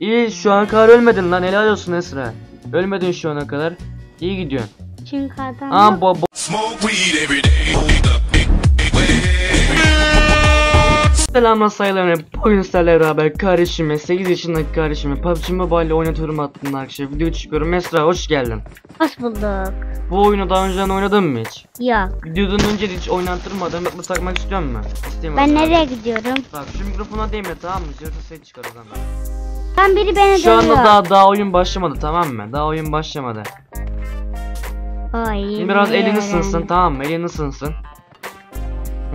İyi şu ana kadar ölmedin lan helal olsun Esra. Ölmedin şu ana kadar. İyi gidiyorsun. Çünkü adam Aa yok. bo bo. Selamlar sayılarım. Bugün sizlerle beraber kardeşime 8 yaşındaki kardeşime PUBG Mobile oynatıyorum hattında arkadaşlar. Video çıkıyorum. Esra hoş geldin. Hoş bulduk. Bu oyunu daha önceden oynadın mı hiç? Yok. Videodan önce de hiç oynattırmadım. Bu takmak istiyor musun? İstemiyorum. Ben nereye gidiyorum? Bak şu mikrofona değme tamam mı? Yoksa ses çıkar o zaman. Ben biri beni Şu anda dövüyor. daha daha oyun başlamadı tamam mı? Daha oyun başlamadı. Oy, Şimdi biraz elini ısınsın ederim. tamam mı? Elini ısınsın.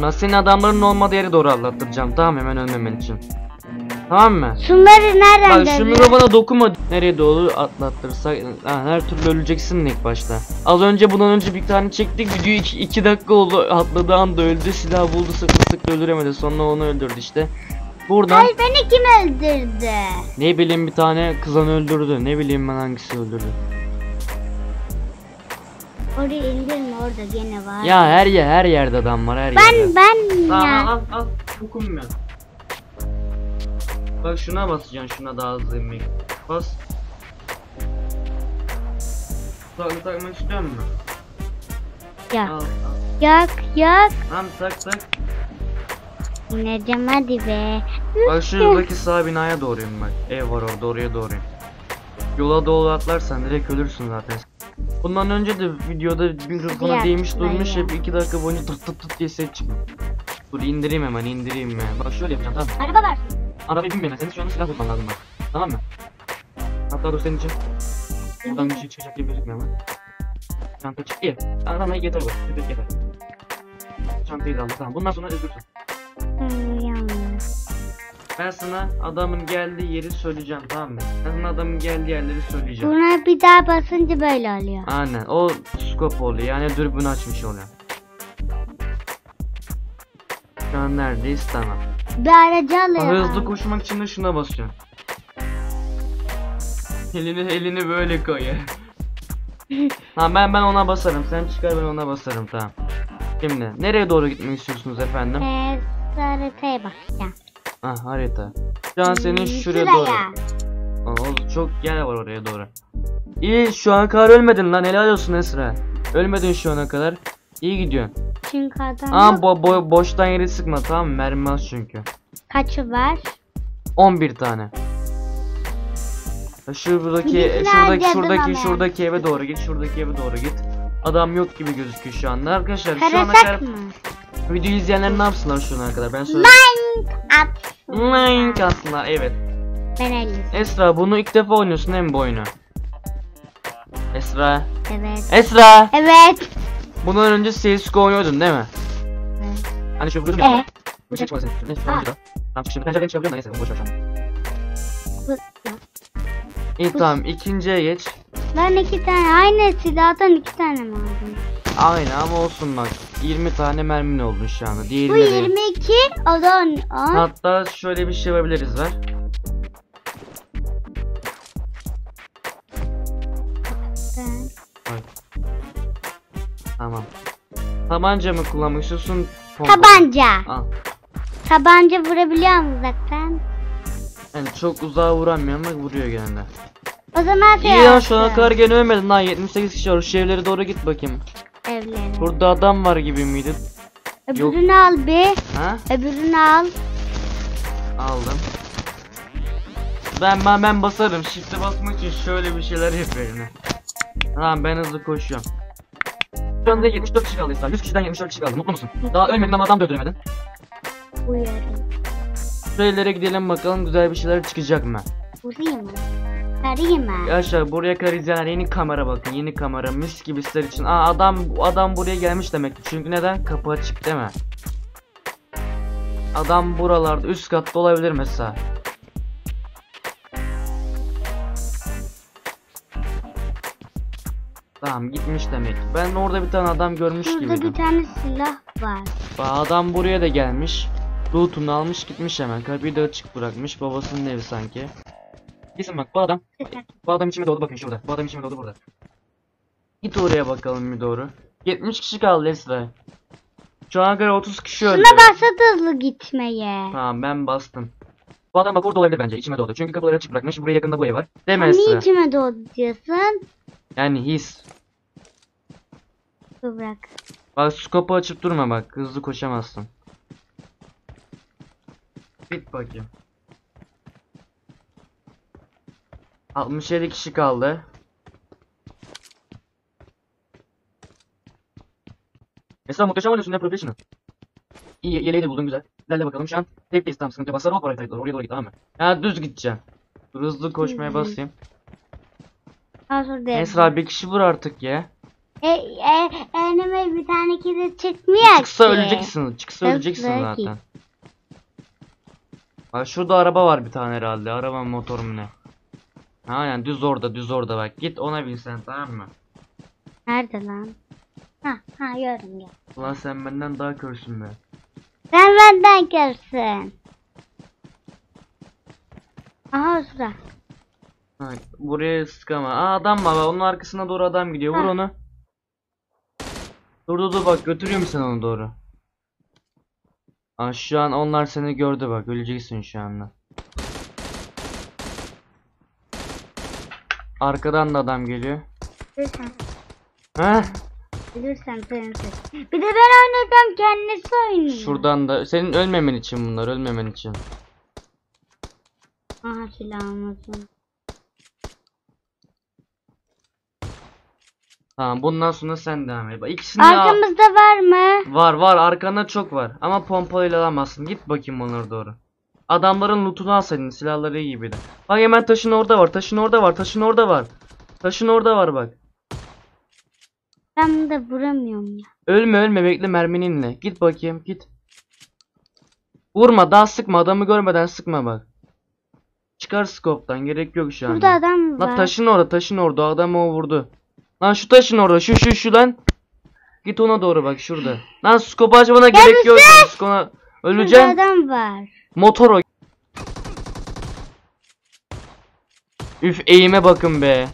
Ben senin adamların olmadığı yere doğru atlattıracağım tamam mı? Hemen ölmemen için. Tamam mı? Şunları nereden Bak şu dövüyor? mikrofona dokunma. Nereye doğru atlattırsak ha, her türlü öleceksin ilk başta. Az önce bundan önce bir tane çektik. Video 2 dakika oldu. Atladığı anda öldü. Silah buldu sıkı sıkı öldüremedi. Sonra onu öldürdü işte. Buradan Hayır beni kim öldürdü? ne bileyim bir tane kızan öldürdü. Ne bileyim ben hangisi öldürdü. Oraya indirme orada gene var. Ya her yer her yerde adam var her yerde. ben ben Tamam ya. al al dokunmuyor. Bak şuna basacaksın şuna daha hızlı inmek. Bas. Takma takmak istiyor musun? Al Yak al. yak yak. Tamam tak tak. İneceğim hadi be. Bak şuradaki sağ binaya doğruyum bak. Ev var orada oraya doğruyum. Yola doğru atlarsan direkt ölürsün zaten. Bundan önce de videoda mikrofona Hadi değmiş durmuş hep 2 dakika boyunca tıt tıt tıt diye ses çıkıyor. Dur indireyim hemen indireyim ya. Bak şöyle yapacağım tamam mı? Araba var. Arabaya binmeden senin şu anda silah tutman lazım bak. Tamam mı? Hatta dur senin için. Buradan bir şey çıkacak gibi gözükmüyor ama. Çanta çıktı ya. Adamla yeter bu. Yeter yeter. Çantayı da aldı tamam. Bundan sonra üzülsün. Yalnız. Ben sana adamın geldiği yeri söyleyeceğim tamam mı? Ben sana adamın geldiği yerleri söyleyeceğim. Buna bir daha basınca böyle oluyor. Aynen o scope oluyor yani dürbün açmış oluyor. Şu an neredeyiz tamam. Bir aracı alıyor. Hızlı koşmak için de şuna basıyorsun. Elini elini böyle koy. ha ben ben ona basarım. Sen çıkar ben ona basarım tamam. Şimdi nereye doğru gitmek istiyorsunuz efendim? Ee, haritaya bakacağım. Ah harita. Şu an senin şuraya doğru. Oğlum çok yer var oraya doğru. İyi şu ana kadar ölmedin lan helal olsun Esra. Ölmedin şu ana kadar. İyi gidiyorsun. Çünkü adam Aa yok. bo bo boştan yere sıkma tamam mı? Mermi az çünkü. Kaçı var? 11 tane. Şuradaki Birisini şuradaki harcadım şuradaki ama. şuradaki eve doğru git. Şuradaki eve doğru git. Adam yok gibi gözüküyor şu anda. Arkadaşlar şu ana Karasak kadar mı? Videoyu izleyenler ne yapsınlar şu ana kadar? Ben söyleyeyim. Like aslında evet. Ben elli. Esra bunu ilk defa oynuyorsun değil mi bu oyunu? Esra. Evet. Esra. Evet. Bundan önce CSGO oynuyordun değil mi? Evet. Hani şu bölüm Evet. Bu şey çıkmasın. Neyse tamam da. Tamam şimdi pencereden çıkabiliyorum da neyse boş ver şu İyi tamam ikinciye geç. Ben iki tane aynı silahdan iki tane mi aldım? Aynı ama olsun bak. 20 tane mermin oldu şu anda. Bu Diğerinde de. 22, o da 10. 10. Hatta şöyle bir şey yapabiliriz ver. Bak. Tamam. Tabanca mı kullanmak istiyorsun? pompa? Tabanca. Al. Tabanca vurabiliyor mu uzaktan? Yani çok uzağa vuramıyor ama vuruyor gene de. O zaman şey İyi ya şu ana yaptım. kadar gene ölmedin lan 78 kişi var. Şu evlere doğru git bakayım. Evleri. Burada adam var gibi miydi? Öbürünü al bir. Ha? Öbürünü al. Aldım. Ben ben ben basarım. Shift'e basmak için şöyle bir şeyler yapıyorum. Tamam ben hızlı koşuyorum. Şu anda 74 kişi kaldı İslam. 100 kişiden 74 kişi kaldı. Mutlu musun? Daha ölmedin ama adam da öldüremedin. Uyarım. Şöylere gidelim bakalım güzel bir şeyler çıkacak mı? Vurayım mı? Sarayım mı? Arkadaşlar buraya kadar izleyenler yeni kamera bakın. Yeni kamera mis gibi sizler için. Aa adam adam buraya gelmiş demek. Çünkü neden? Kapı açık değil mi? Adam buralarda üst katta olabilir mesela. Tamam gitmiş demek. Ben orada bir tane adam görmüş Şurada gibiydim. bir tane silah var. Bak adam buraya da gelmiş. Loot'unu almış gitmiş hemen. Kapıyı da açık bırakmış. Babasının evi sanki. Gitsin bak bu adam. Bu adam içime doğdu bakın şurada. Bu adam içime doğdu burada. Git oraya bakalım bir doğru. 70 kişi kaldı Esra. Şu ana kadar 30 kişi öldü. Şuna başladı hızlı gitmeye. Tamam ben bastım. Bu adam bak orada olabilir bence. içime doğdu. Çünkü kapıları açık bırakmış. Buraya yakında bu ev var. Deme Niye Esra. içime doğdu diyorsun? Yani his. Dur bırak. Bak skopu açıp durma bak. Hızlı koşamazsın. Bit bakayım. 67 kişi kaldı. Mesela muhteşem oynuyorsun ya professional. İyi yeleği de buldun güzel. İlerle bakalım şu an tekteyiz tam sıkıntı. Basar oraya doğru oraya doğru git tamam mı? Ya düz gideceğim. Dur hızlı koşmaya basayım. Esra bir kişi vur artık ya. E, e, önüme bir tane kedi çıkmıyor Çıksa ki. öleceksin. Çıksa Yok, öleceksin zaten. Bak şurada araba var bir tane herhalde. Araba motor mu ne? Yani düz orada düz orada bak. Git ona bin sen tamam mı? Nerede lan? Ha ha gördüm gel. Ulan sen benden daha körsün be. Sen benden görsün. Aha. Ha, buraya sıkama. Aa adam var onun arkasına doğru adam gidiyor. Vur Ha. onu. Dur dur dur bak götürüyorum sen onu doğru. Aa şu an onlar seni gördü bak öleceksin şu anda. Arkadan da adam geliyor. Lütfen. Heh. Lütfen prenses. Bir de ben oynadım kendisi oynuyor. Şuradan da senin ölmemen için bunlar ölmemen için. Aha silahımızın. Tamam bundan sonra sen devam et. İkisini de al- Arkamızda var mı? var var arkanda çok var ama pompalıyla alamazsın. Git bakayım onlara doğru. Adamların lootunu alsaydın silahları iyi gibiydi. Bak hemen taşın orada var taşın orada var taşın orada var. Taşın orada var bak. Ben da vuramıyorum ya. Ölme ölme bekle mermininle. Git bakayım git. Vurma daha sıkma adamı görmeden sıkma bak. Çıkar skoptan gerek yok şu Burada anda. adam var. Lan taşın orada taşın orada adam o vurdu. Lan şu taşın orada şu şu şu lan. Git ona doğru bak şurada. Lan skopu açmana gerek yok. Skona Öleceksin. adam var. Motor o. Üf eğime bakın be.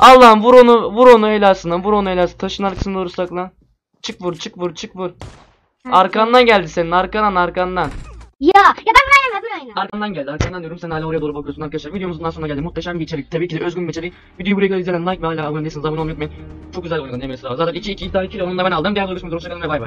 Allah'ım vur onu vur onu helasına vur onu helasına taşın arkasına doğru saklan. Çık vur çık vur çık vur. Arkandan geldi senin arkandan arkandan. Ya ya ben oynadım ben oynadım. Arkandan geldi arkandan diyorum sen hala oraya doğru bakıyorsun arkadaşlar. Videomuzun daha sonuna geldi. Muhteşem bir içerik. Tabii ki de özgün bir içerik. Videoyu buraya kadar izleyen like ve hala abone değilseniz abone olmayı unutmayın. Çok güzel oynadın Emre Sıra. Zaten 2 2 iddia 2 onu da ben aldım. Diğer görüşmek üzere. Hoşçakalın ve bay bay.